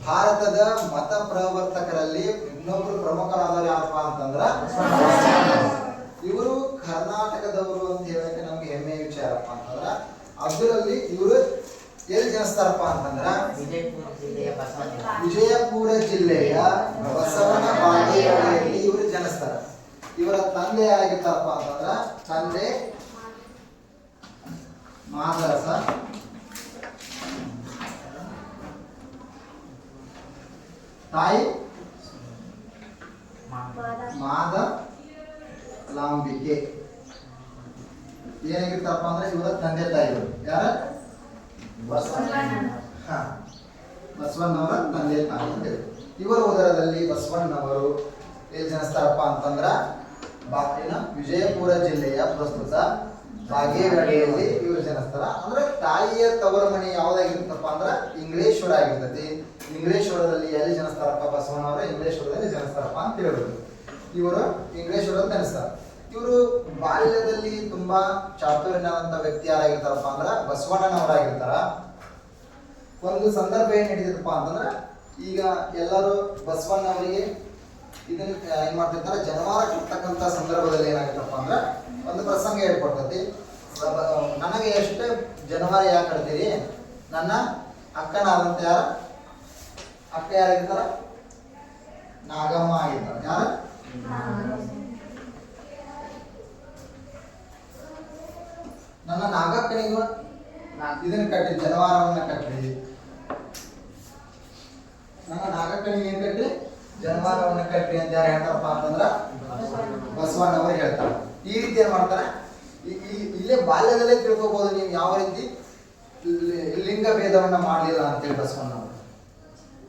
ಭಾರತದ ಮತ ಪ್ರವರ್ತಕರಲ್ಲಿ ಇನ್ನೊಬ್ರು ಪ್ರಮುಖರಾದವರು ಯಾರಪ್ಪ ಅಂತಂದ್ರ ಇವರು ಕರ್ನಾಟಕದವರು ಅಂತ ಹೇಳಕ್ಕೆ ನಮ್ಗೆ ಹೆಮ್ಮೆ ವಿಚಾರಪ್ಪ ಅಂತಂದ್ರ ಅದರಲ್ಲಿ ಇವರು ಎಲ್ಲಿ ಜನಿಸ್ತಾರಪ್ಪ ಅಂತಂದ್ರ ವಿಜಯಪುರ ಜಿಲ್ಲೆಯ ಬಸವನ ವಿಜಯಪುರ ಜಿಲ್ಲೆಯ ಬಸವನ ಬಾಗೇವಾಡಿಯಲ್ಲಿ ಇವರು ಜನಿಸ್ತಾರ. ಇವರ ತಂದೆ ಯಾರಾಗಿರ್ತಾರಪ್ಪ ಅಂತಂದ್ರ ತಂದೆ ಮಾದರಸ ತಾಯಿ ಮಾದ ಲಾಂಬಿಕೆ ಏನಾಗಿರ್ತಾರಪ್ಪ ಅಂದ್ರೆ ಇವರ ತಂದೆ ತಾಯಿಗಳು ಯಾರ ಹಾ ಬಸವಣ್ಣವರ ತಂದೆ ತಾಯಿ ಅಂತ ಹೇಳಿ. ಇವರ ಉದರದಲ್ಲಿ ಬಸವಣ್ಣವರು ಎಲ್ಲಿ ಜನಿಸ್ತಾರಪ್ಪ ಅಂತಂದ್ರ ಬಾಕಿನ ವಿಜಯಪುರ ಜಿಲ್ಲೆಯ ಪ್ರಸ್ತುತ ಬಾಗೇವಾಡಿಯಲ್ಲಿ ಇವರು ಜನಿಸ್ತಾರ ಅಂದ್ರೆ ತಾಯಿಯ ತವರ ಮನೆ ಯಾವ್ದಾಗಿರ್ತಪ್ಪ ಅಂದ್ರೆ ಇಂಗ್ಲೇಶ್ವರ ಆಗಿರ್ತತಿ ಇಂಗ್ಲೇಶ್ವರದಲ್ಲಿ ಎಲ್ಲಿ ಜನಿಸ್ತಾರಪ್ಪ ಬಸವಣ್ಣವರ ಇಂಗ್ಲೇಶ್ವರದಲ್ಲಿ ಜನಿಸ್ತಾರಪ್ಪ ಅಂತ ಹೇಳ್ಬೋದು. ಇವರು ಇಂಗ್ಲೇಶ್ವರದಲ್ಲಿ ಜನಿಸ್ತಾರ ಇವರು ಬಾಲ್ಯದಲ್ಲಿ ತುಂಬಾ ಚಾತುರ್ಯನಾದಂತ ವ್ಯಕ್ತಿ ಯಾರಾಗಿರ್ತಾರಪ್ಪ ಅಂದ್ರ ಬಸವಣ್ಣನವರಾಗಿರ್ತಾರ. ಒಂದು ಸಂದರ್ಭ ಏನ್ ನಡೀತದಪ್ಪ ಅಂತಂದ್ರೆ ಈಗ ಎಲ್ಲರೂ ಬಸವಣ್ಣವರಿಗೆ ಇದನ್ನ ಏನ್ ಮಾಡ್ತಿರ್ತಾರೆ? ಜನವಾರ ಕಟ್ತಕ್ಕಂತ ಸಂದರ್ಭದಲ್ಲಿ ಏನಾಗಿತ್ತಪ್ಪ ಅಂದ್ರೆ ಒಂದು ಪ್ರಸಂಗ ಹೇಳ್ಕೊಡ್ತತಿ. ನನಗೆ ಎಷ್ಟು ಜನವರಿ ಯಾಕೆ ಕಡ್ತೀರಿ ನನ್ನ ಅಕ್ಕನಾದಂತ ಯಾರ? ಅಕ್ಕ ಯಾರಾಗಿರ್ತಾರ ನಾಗಮ್ಮ ಆಗಿರ್ತಾರ ಯಾರ? ನನ್ನ ನಾಗಕ್ಕನಿಗೂ ಇದನ್ನ ಕಟ್ಟಿ, ಜನವಾರವನ್ನ ಕಟ್ಟಿ. ನನ್ನ ನಾಗಕ್ಕನಿಗೆ ಏನ್ ಕಟ್ಟಿ? ಜನವಾರವನ್ನ ಕಟ್ಟಿ ಅಂತ ಯಾರು ಹೇಳ್ತಾರಪ್ಪ ಅಂತಂದ್ರ ಬಸವಣ್ಣವರು ಹೇಳ್ತಾರೆ. ಈ ರೀತಿ ಏನ್ ಮಾಡ್ತಾರೆ ಇಲ್ಲೇ ಬಾಲ್ಯದಲ್ಲೇ ತಿಳ್ಕೊಬಹುದು ನೀವು ಯಾವ ರೀತಿ ಲಿಂಗ ಭೇದವನ್ನ ಮಾಡಲಿಲ್ಲ ಅಂತೇಳಿ ಬಸವಣ್ಣವರು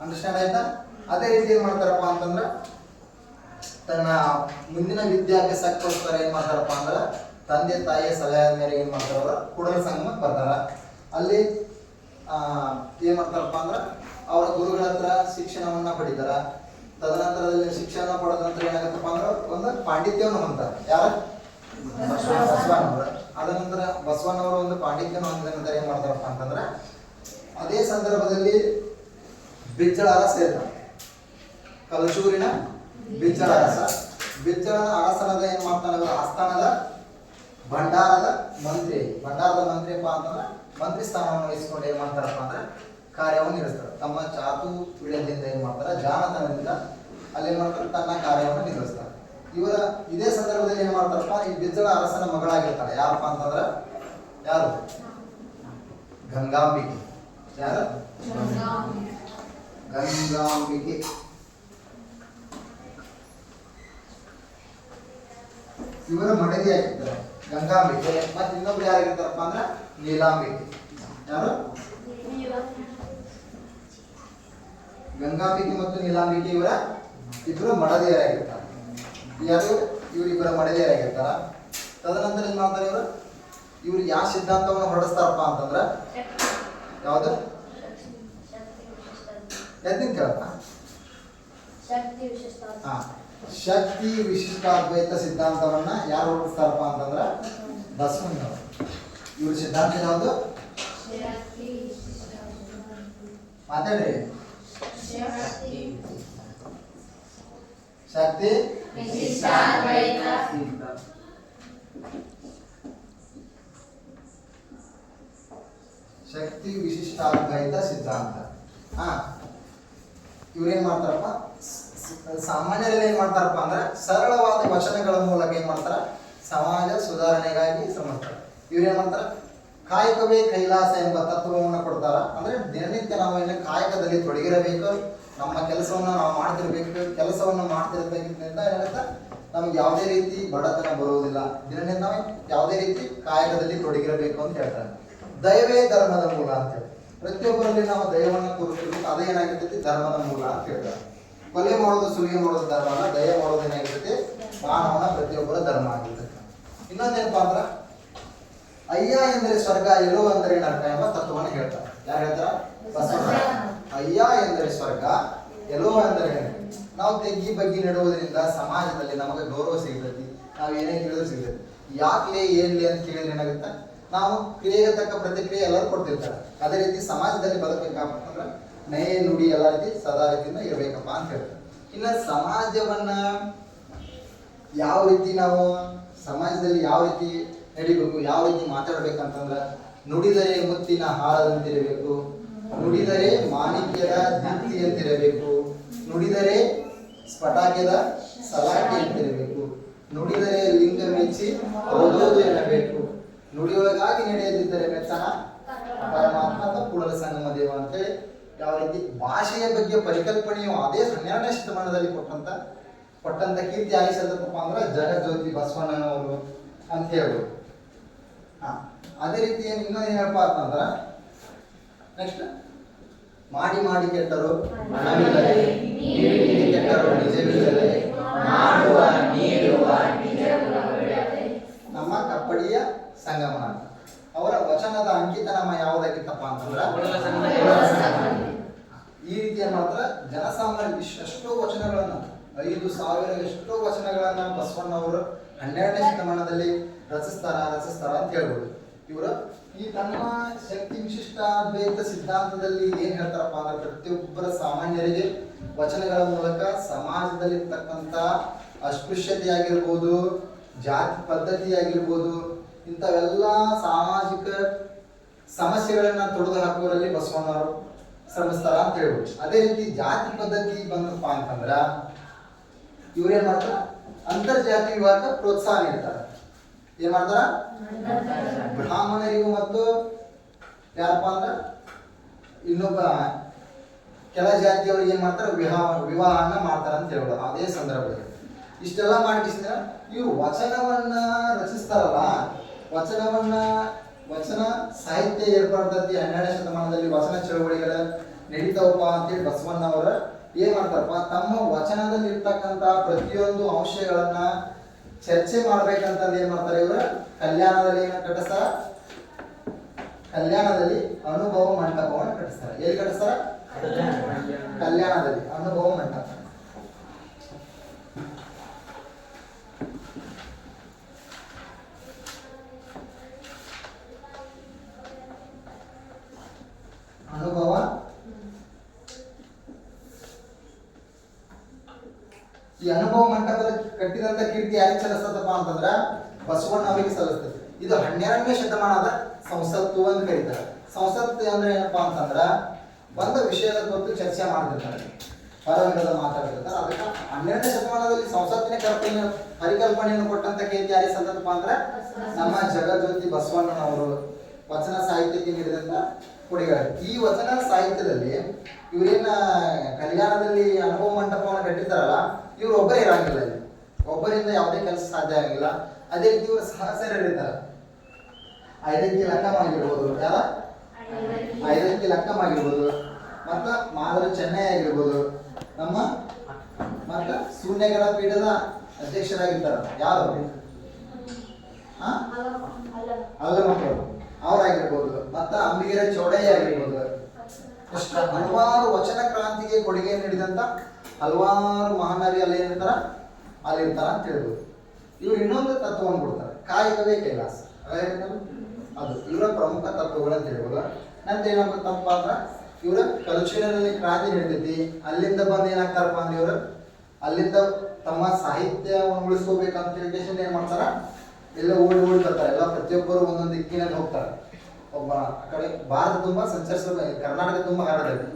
ಅಂಡರ್ಸ್ಟ್ಯಾಂಡ್ ಆಯ್ತಾ? ಅದೇ ರೀತಿ ಏನ್ ಮಾಡ್ತಾರಪ್ಪ ಅಂತಂದ್ರ ತನ್ನ ಮುಂದಿನ ವಿದ್ಯಾಭ್ಯಾಸಕ್ಕೋಸ್ಕರ ಏನ್ ಮಾಡ್ತಾರಪ್ಪ ಅಂದ್ರೆ ತಂದೆ, ತಾಯಿಯ ಸಲಹೆ ಮೇರೆಗೆ ಏನ್ ಮಾಡ್ತಾರ ಕುಡಲ ಕೂಡಲ ಸಂಗಮಕ್ಕೆ ಬರ್ತಾರ. ಅಲ್ಲಿ, ಆ, ಏನ್ ಮಾಡ್ತಾರಪ್ಪ ಅಂದ್ರೆ ಅವರ ಗುರುಗಳ ಹತ್ರ ಶಿಕ್ಷಣವನ್ನ ಪಡಿತಾರ. ತದನಂತರದಲ್ಲಿ ಶಿಕ್ಷಣ ಪಡೆದ ನಂತರ ಏನಾಗತ್ತಪ್ಪ ಅಂದ್ರೆ ಒಂದು ಪಾಂಡಿತ್ಯವನ್ನು ಹೊಂತಾರೆ ಯಾರ? ಬಸವಣ್ಣವರು ಅದ ನಂತರ ಬಸವಣ್ಣವರು ಒಂದು ಪಾಂಡಿತ್ಯನ ಹೊಂದಿದ ಏನ್ ಮಾಡ್ತಾರಪ್ಪ ಅಂತಂದ್ರೆ, ಅದೇ ಸಂದರ್ಭದಲ್ಲಿ ಬಿಜ್ಜಳ ಅರಸ ಇರ್ತಾನೆ ಕಲಶೂರಿನ ಬಿಜ್ಜಳ ಅರಸ ಬಿಜ್ಜಳ ಅರಸನದ ಏನ್ ಮಾಡ್ತಾನೆ ಆಸ್ಥಾನದ ಭಂಡಾರದ ಮಂತ್ರಿ. ಭಂಡಾರದ ಮಂತ್ರಿ ಅಪ್ಪ ಅಂತಂದ್ರೆ, ಮಂತ್ರಿ ಸ್ಥಾನವನ್ನು ವಹಿಸಿಕೊಂಡು ಏನ್ ಮಾಡ್ತಾರಪ್ಪ ಅಂದ್ರೆ, ಕಾರ್ಯವನ್ನು ನಿರ್ವಹಿಸ್ತಾರೆ. ತಮ್ಮ ಚಾತು ವಿಳದಿಂದ ಏನ್ ಮಾಡ್ತಾರೆ? ಜಾನತನದಿಂದ ಅಲ್ಲಿ ಏನ್ ಮಾಡ್ತಾರೆ? ತನ್ನ ಕಾರ್ಯವನ್ನು ನಿರ್ವಹಿಸ್ತಾರೆ. ಇವರ ಇದೇ ಸಂದರ್ಭದಲ್ಲಿ ಏನ್ ಮಾಡ್ತಾರಪ್ಪ ಈ ಬಿದ್ದಳ ಅರಸನ ಮಗಳಾಗಿರ್ತಾಳೆ ಯಾರಪ್ಪ ಅಂತಂದ್ರೆ? ಯಾರು? ಗಂಗಾಂಬಿಕೆ. ಯಾರು? ಗಂಗಾಂಬಿಕೆ. ಇವರ ಮಡದಿ ಆಗಿರ್ತಾರೆ ಗಂಗಾಂಬಿಕೆ. ಮತ್ತೆ ಇನ್ನೊಬ್ರು ಯಾರಾಗಿರ್ತಾರಪ್ಪ ಅಂದ್ರೆ? ನೀಲಾಂಬಿಕೆ. ಯಾರು? ಗಂಗಾಂಬಿಕೆ ಮತ್ತು ನೀಲಾಂಬಿಕೆ ಇವರ ಇಬ್ಬರು ಮಡದಿಯರಾಗಿರ್ತಾರೆ. ಯಾರು? ಇವರಿಬ್ಬರ ಮಡದಿಯರಾಗಿರ್ತಾರ ತದನಂತರ ಏನ್ ಮಾಡ್ತಾರೆ ಇವರು? ಇವ್ರು ಯಾವ ಸಿದ್ಧಾಂತವನ್ನು ಹೊರಡಿಸ್ತಾರಪ್ಪ ಅಂತಂದ್ರ ಯಾವ್ದು? ಎದ್ದಿನ ಕೇಳಪ್ಪ. ಶಕ್ತಿ ವಿಶಿಷ್ಟ ಅದ್ವೈತ ಸಿದ್ಧಾಂತವನ್ನ ಯಾರು ಹೊರಡಿಸ್ತಾರಪ್ಪ ಅಂತಂದ್ರ ಬಸವಣ್ಣವರು. ಇವ್ರ ಸಿದ್ಧಾಂತ ಯಾವುದು? ಮಾತಾಡ್ರಿ. ಶಕ್ತಿ ಶಕ್ತಿ ವಿಶಿಷ್ಟಾದ್ವೈತ ಸಿದ್ಧಾಂತ. ಹಾ, ಇವ್ರೇನ್ ಮಾಡ್ತಾರಪ್ಪ? ಸಾಮಾನ್ಯರಲ್ಲಿ ಏನ್ ಮಾಡ್ತಾರಪ್ಪ ಅಂದ್ರೆ ಸರಳವಾದ ವಚನಗಳ ಮೂಲಕ ಏನ್ ಮಾಡ್ತಾರ? ಸಮಾಜ ಸುಧಾರಣೆಗಾಗಿ ಶ್ರಮಿಸ್ತಾರೆ. ಇವ್ರೇನ್ ಮಾಡ್ತಾರ? ಕಾಯಕವೇ ಕೈಲಾಸ ಎಂಬ ತತ್ವವನ್ನು ಕೊಡ್ತಾರ. ಅಂದ್ರೆ ದಿನನಿತ್ಯ ನಾವು ಏನು ಕಾಯಕದಲ್ಲಿ ತೊಡಗಿರಬೇಕು. ನಮ್ಮ ಕೆಲಸವನ್ನ ನಾವು ಮಾಡ್ತಿರ್ಬೇಕು, ಕೆಲಸವನ್ನು ಮಾಡ್ತಿರ್ಬೇಕಿದ್ರಿಂದ ಏನಾಗುತ್ತೆ ನಮ್ಗೆ ಯಾವುದೇ ರೀತಿ ಬಡತನ ಬರುವುದಿಲ್ಲ. ದಿನನಿತ್ಯ ನಾವು ಯಾವುದೇ ರೀತಿ ಕಾಯಕದಲ್ಲಿ ತೊಡಗಿರಬೇಕು ಅಂತ ಹೇಳ್ತಾರೆ. ದಯವೇ ಧರ್ಮದ ಮೂಲ ಅಂತ ಹೇಳಿ. ಪ್ರತಿಯೊಬ್ಬರಲ್ಲಿ ನಾವು ದಯವನ್ನು ತೋರಿಸ್ಬೇಕು ಅದೇ ಏನಾಗಿರ್ತೈತಿ? ಧರ್ಮದ ಮೂಲ ಅಂತ ಹೇಳ್ತಾರೆ. ಕೊಲೆ ಮಾಡೋದು ಸುಲಿಗೆ ಮಾಡೋದು ಧರ್ಮ ಅಲ್ಲ. ದಯ ಮಾಡೋದು ಏನಾಗಿರ್ತೈತಿ? ಮಾನವನ ಪ್ರತಿಯೊಬ್ಬರ ಧರ್ಮ ಆಗಿರ್ತೈತಿ. ಇನ್ನೊಂದೇನಪ್ಪ ಅಂದ್ರ ಅಯ್ಯ ಎಂದರೆ ಸ್ವರ್ಗ ಎಲ್ಲೋ ಅಂದರೆ ನರಕ ಎಂಬ ತತ್ವವನ್ನು ಹೇಳ್ತಾರೆ. ಯಾರು ಹೇಳ್ತಾರ? ಅಯ್ಯ ಎಂದರೆ ಸ್ವರ್ಗ, ಎಲ್ಲೋ ಅಂದರೆ. ನಾವು ತೆಗ್ಗಿ ಬಗ್ಗೆ ನೆಡುವುದರಿಂದ ಸಮಾಜದಲ್ಲಿ ನಮಗೆ ಗೌರವ ಸಿಗ್ತೈತಿ ನಾವು ಏನೇ ಕೇಳಿದ್ರು ಸಿಗ್ತೈತಿ ಯಾಕೆ ಏನ್ಲಿ ಅಂತ ಕೇಳಿದ್ರೆ ಏನಾಗುತ್ತೆ? ನಾವು ಕ್ರಿಯೆಗೆ ತಕ್ಕ ಪ್ರತಿಕ್ರಿಯೆ ಎಲ್ಲರೂ ಕೊಡ್ತಿರ್ತಾರೆ. ಅದೇ ರೀತಿ ಸಮಾಜದಲ್ಲಿ ಬದುಕಬೇಕಂತಂದ್ರೆ ನಯ, ನುಡಿ ಎಲ್ಲ ರೀತಿ ಸದಾ ರೀತಿಯಿಂದ ಇರಬೇಕಪ್ಪ ಅಂತ ಹೇಳ್ತಾರೆ. ಇನ್ನು ಸಮಾಜವನ್ನ ಯಾವ ರೀತಿ ನಾವು ಸಮಾಜದಲ್ಲಿ ಯಾವ ರೀತಿ ನಡಿಬೇಕು, ಯಾವ ರೀತಿ ಮಾತಾಡ್ಬೇಕಂತಂದ್ರೆ ನುಡಿದರೆ ಮುತ್ತಿನ ಹಾರದಂತಿರಬೇಕು ನುಡಿದರೆ ಮಾಣಿಕ್ಯದ ದೀಪ್ತಿಯಂತಿರಬೇಕು ನುಡಿದರೆ ಸ್ಫಟಾಕ್ಯದ ಸಲಾಕೆಯಂತಿರಬೇಕು ನುಡಿದರೆ ಲಿಂಗ ಮೆಚ್ಚಿ ಓದೋದು ಎನ್ನಬೇಕು ನುಡಿಯೊಳಗಾಗಿ ನಡೆಯದಿದ್ದರೆ ಮೆಚ್ಚನ ಪರಮಾತ್ಮ ಕೂಡಲ ಸಂಗಮ ದೇವ ಅಂತೇಳಿ ಯಾವ ರೀತಿ ಭಾಷೆಯ ಬಗ್ಗೆ ಪರಿಕಲ್ಪನೆಯು ಅದೇ ಹನ್ನೆರಡನೇ ಶತಮಾನದಲ್ಲಿ ಕೊಟ್ಟಂತ ಕೊಟ್ಟಂತ ಕೀರ್ತಿ ಆಯಿಸದಪ್ಪ ಅಂದ್ರೆ ಜಗಜ್ಯೋತಿ ಬಸವಣ್ಣನವರು ಅಂತ ಹೇಳ್ಬೋದು. ಅದೇ ರೀತಿ ಇನ್ನೊಂದು ಏನಪ್ಪಾ ಅಂತಂದ್ರ ನೆಕ್ಸ್ಟ್ ಮಾಡಿ ಮಾಡಿ ಕೆಟ್ಟರು ನೀಡಿ ಕೆಟ್ಟರು ನಿಜವಿಲ್ಲದೆ ಮಾಡುವ ನೀಡುವ ನಮ್ಮ ಕಪ್ಪಡಿಯ ಸಂಗಮ ಅಂತ ಅವರ ವಚನದ ಅಂಕಿತ ನಮ್ಮ ಯಾವುದಕ್ಕಿತ್ತಪ್ಪ ಅಂತಂದ್ರ. ಈ ರೀತಿ ಮಾತ್ರ ಮಾಡ್ತಾರ ಜನಸಾಮಾನ್ಯ ಎಷ್ಟು ಎಷ್ಟೋ ವಚನಗಳನ್ನ ಐದು ಸಾವಿರ ಎಷ್ಟೋ ವಚನಗಳನ್ನ ಬಸವಣ್ಣವರು ಹನ್ನೆರಡನೇ ಶತಮಾನದಲ್ಲಿ ರಚಿಸ್ತಾರ ರಚಿಸ್ತಾರ ಅಂತ ಹೇಳ್ಬೋದು. ಇವರು ಈ ತಮ್ಮ ಶಕ್ತಿ ವಿಶಿಷ್ಟ ಅದ್ವೈತ ಸಿದ್ಧಾಂತದಲ್ಲಿ ಏನ್ ಹೇಳ್ತಾರಪ್ಪ ಅಂದ್ರೆ ಪ್ರತಿಯೊಬ್ಬರ ಸಾಮಾನ್ಯರಿಗೆ ವಚನಗಳ ಮೂಲಕ ಸಮಾಜದಲ್ಲಿರ್ತಕ್ಕಂಥ ಅಸ್ಪೃಶ್ಯತೆ ಆಗಿರ್ಬೋದು ಜಾತಿ ಪದ್ಧತಿ ಆಗಿರ್ಬೋದು ಇಂಥವೆಲ್ಲ ಸಾಮಾಜಿಕ ಸಮಸ್ಯೆಗಳನ್ನ ತೊಡೆದು ಹಾಕುವಲ್ಲಿ ಬಸವಣ್ಣವರು ಶ್ರಮಿಸ್ತಾರ ಅಂತ ಹೇಳ್ಬೋದು. ಅದೇ ರೀತಿ ಜಾತಿ ಪದ್ಧತಿ ಬಂದಪ್ಪ ಅಂತಂದ್ರ ಇವ್ರೇನ್ ಮಾಡ್ತಾರ? ಅಂತರ್ಜಾತಿ ವಿವಾಹಕ್ಕೆ ಪ್ರೋತ್ಸಾಹ ನೀಡ್ತಾರ. ಏನ್ ಮಾಡ್ತಾರ? ಬ್ರಾಹ್ಮಣರಿಗೂ ಮತ್ತು ಯಾರಪ್ಪ ಅಂದ್ರ? ಇನ್ನೊಬ್ಬ ಕೆಲ ಜಾತಿಯವ್ರಿಗೆ ಏನ್ ಮಾಡ್ತಾರೆ? ವಿವಾಹ, ವಿವಾಹನ ಮಾಡ್ತಾರ ಅಂತ ಹೇಳ್ಬೋದು ಅದೇ ಸಂದರ್ಭದಲ್ಲಿ. ಇಷ್ಟೆಲ್ಲ ಮಾಡಿಸಿದ್ರೆ ಇವ್ರು ವಚನವನ್ನ ರಚಿಸ್ತಾರಲ್ಲ, ವಚನವನ್ನ, ವಚನ ಸಾಹಿತ್ಯ ಏರ್ಪಡ್ತತಿ ಹನ್ನೆರಡನೇ ಶತಮಾನದಲ್ಲಿ ವಚನ ಚಳವಳಿಗಳ ನಡೀತಾವಪ್ಪ ಅಂತೇಳಿ ಬಸವಣ್ಣವರ ಏನ್ ಮಾಡ್ತಾರಪ್ಪ? ತಮ್ಮ ವಚನದಲ್ಲಿ ಇರ್ತಕ್ಕಂತ ಪ್ರತಿಯೊಂದು ಅಂಶಗಳನ್ನ ಚರ್ಚೆ ಮಾಡ್ಬೇಕಂತಂದು ಏನ್ ಮಾಡ್ತಾರೆ ಇವರು? ಕಲ್ಯಾಣದಲ್ಲಿ ಏನ ಕಟ್ಟಿಸ್ತಾರ? ಕಲ್ಯಾಣದಲ್ಲಿ ಅನುಭವ ಮಂಟಪವನ್ನು ಕಟ್ಟಿಸ್ತಾರೆ. ಎಲ್ಲಿ ಕಟ್ಟಿಸ್ತಾರ? ಕಲ್ಯಾಣದಲ್ಲಿ ಅನುಭವ ಮಂಟಪ ಅನುಭವ ಈ ಅನುಭವ ಮಂಟಪದ ಕಟ್ಟಿದಂತ ಕೀರ್ತಿ ಯಾರಿಗೆ ಸಲ್ಲಿಸ್ತದಪ್ಪ ಅಂತಂದ್ರ ಬಸವಣ್ಣ ಅವರಿಗೆ ಸಲ್ಲಿಸ್ತದೆ. ಇದು ಹನ್ನೆರಡನೇ ಶತಮಾನದ ಸಂಸತ್ತು ಅಂತ ಕರೀತಾರೆ. ಸಂಸತ್ತು ಅಂದ್ರೆ ಏನಪ್ಪಾ ಅಂತಂದ್ರ ಬಂದ ವಿಷಯದ ಕುರಿತು ಚರ್ಚೆ ಮಾಡ್ತಿರ್ತಾರೆ. ಪರವಿರೋಧ ಮಾತಾಡ್ತಿರ್ತಾರೆ. ಅದಕ್ಕೆ ಹನ್ನೆರಡನೇ ಶತಮಾನದಲ್ಲಿ ಸಂಸತ್ತಿನ ಕಲ್ಪನೆ, ಪರಿಕಲ್ಪನೆಯನ್ನು ಕೊಟ್ಟಂತ ಕೀರ್ತಿ ಯಾರಿಗೆ ಸಲ್ಲದಪ್ಪ ಅಂದ್ರೆ ನಮ್ಮ ಜಗಜ್ಯೋತಿ ಬಸವಣ್ಣನವರು. ವಚನ ಸಾಹಿತ್ಯಕ್ಕೆ ನೀಡಿದಂತ ಕೊಡುಗೆಗಳು. ಈ ವಚನ ಸಾಹಿತ್ಯದಲ್ಲಿ ಇವರೇನ ಕಲ್ಯಾಣದಲ್ಲಿ ಅನುಭವ ಮಂಟಪವನ್ನು ಕಟ್ಟಿರ್ತಾರಲ್ಲ, ಇವ್ರು ಒಬ್ಬರೇ ಇರಂಗಿಲ್ಲ ಇಲ್ಲಿ. ಒಬ್ಬರಿಂದ ಯಾವುದೇ ಕೆಲಸ ಸಾಧ್ಯ ಆಗಿಲ್ಲ. ಅದೇ ರೀತಿ ಇವರು ಸಹಚರರು ಇರ್ತಾರೆ ಐದಕ್ಕೆ ಲೆಕ್ಕ ಆಗಿರ್ಬೋದು ಯಾರ? ಐದಕ್ಕೆ ಲೆಕ್ಕ ಆಗಿರ್ಬೋದು ಮತ್ತ ಮಾದರ ಚೆನ್ನೈ ಆಗಿರ್ಬೋದು. ನಮ್ಮ ಮತ್ತ ಶೂನ್ಯಗಡ ಪೀಠದ ಅಧ್ಯಕ್ಷರಾಗಿರ್ತಾರ. ಯಾರು? ಅಲ್ಲ ಮಕ್ಕಳು ಅವರಾಗಿರ್ಬೋದು. ಮತ್ತ ಅಂಬಿಗೆರೆ ಚೌಡಯ್ಯ ಆಗಿರ್ಬೋದು. ಹಲವಾರು ವಚನ ಕ್ರಾಂತಿಗೆ ಕೊಡುಗೆ ನೀಡಿದಂತ ಹಲವಾರು ಮಹಾನರಿ ಅಲ್ಲಿ ಏನಿರ್ತಾರ ಅಲ್ಲಿ ತಿಳ್ಬೋದು ಅಂತ ಹೇಳ್ಬೋದು. ಇವ್ರು ಇನ್ನೊಂದು ತತ್ವವನ್ನು ಕೊಡ್ತಾರೆ. ಕಾಯಕವೇ ಕೈಲಾಸ. ಅದ ಇವರ ಪ್ರಮುಖ ತತ್ವಗಳು ಅಂತ ಹೇಳ್ಬೋದು. ನಂತರ ಏನಾಗುತ್ತಪ್ಪ ಅಂದ್ರೆ ಇವರ ಕಲುಷಿನಲ್ಲಿ ಕ್ರಾಂತಿ ನಡೀತೈತಿ. ಅಲ್ಲಿಂದ ಬಂದು ಏನಾಗ್ತಾರಪ್ಪ ಅಂದ್ರೆ ಇವರು ಅಲ್ಲಿಂದ ತಮ್ಮ ಸಾಹಿತ್ಯವನ್ನು ಉಳಿಸ್ಕೋಬೇಕಂತ ಹೇಳಿ ಏನ್ ಮಾಡ್ತಾರ? ಎಲ್ಲ ಓಡಿ ಓಡಿ ಬರ್ತಾರೆ. ಎಲ್ಲ ಪ್ರತಿಯೊಬ್ಬರು ಒಂದೊಂದು ದಿಕ್ಕಿನಲ್ಲಿ ಹೋಗ್ತಾರೆ. ಒಬ್ಬ ಆ ಕಡೆ ಭಾರತ ತುಂಬಾ ಸಂಚರಿಸ ಕರ್ನಾಟಕ ತುಂಬಾ ಹರಡೈತಿ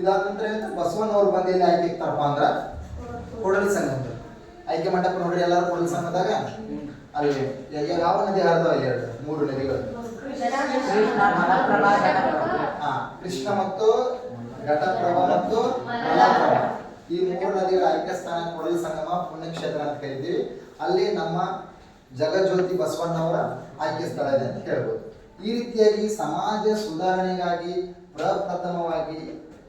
ಇದಾದ ನಂತರ ಏನಾಯ್ತು ಬಸವಣ್ಣವ್ರು ಬಂದು ಎಲ್ಲಿ ಆಯ್ಕೆ ಇರ್ತಾರಪ್ಪ ಅಂದ್ರ ಕೊಡಲಿ ಸಂಘ ಆಯ್ಕೆ ಮಂಟಪ ನೋಡ್ರಿ, ಎಲ್ಲರೂ ಕೂಡಲ ಸಂಘದಾಗ ಅಲ್ಲಿ ಯಾವ ನದಿ ಹರಿದಾವ ಮೂರು ನದಿಗಳು. ಹಾ, ಕೃಷ್ಣ ಮತ್ತು ಘಟಪ್ರಭಾ ಮತ್ತು ಈ ಮೂರು ನದಿಗಳ ಐಕ್ಯ ಸ್ಥಾನ ಕೊಡಲಿ ಸಂಗಮ ಪುಣ್ಯಕ್ಷೇತ್ರ ಅಂತ ಕರಿತೀವಿ. ಅಲ್ಲಿ ನಮ್ಮ ಜಗಜ್ಯೋತಿ ಬಸವಣ್ಣವರ ಆಯ್ಕೆ ಸ್ಥಳ ಇದೆ ಅಂತ ಹೇಳ್ಬೋದು. ಈ ರೀತಿಯಾಗಿ ಸಮಾಜ ಸುಧಾರಣೆಗಾಗಿ ಪ್ರಪ್ರಥಮವಾಗಿ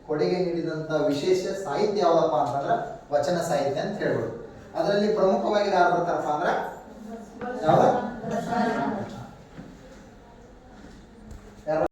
ಕೊಡುಗೆ ನೀಡಿದಂತ ವಿಶೇಷ ಸಾಹಿತ್ಯ ಯಾವ್ದಪ್ಪ ಅಂತಂದ್ರೆ ವಚನ ಸಾಹಿತ್ಯ ಅಂತ ಹೇಳ್ಬೋದು. ಅದರಲ್ಲಿ ಪ್ರಮುಖವಾಗಿ ಯಾರು ಬರ್ತಾರಪ್ಪ ಅಂದ್ರೆ? ಯಾವ್ದು?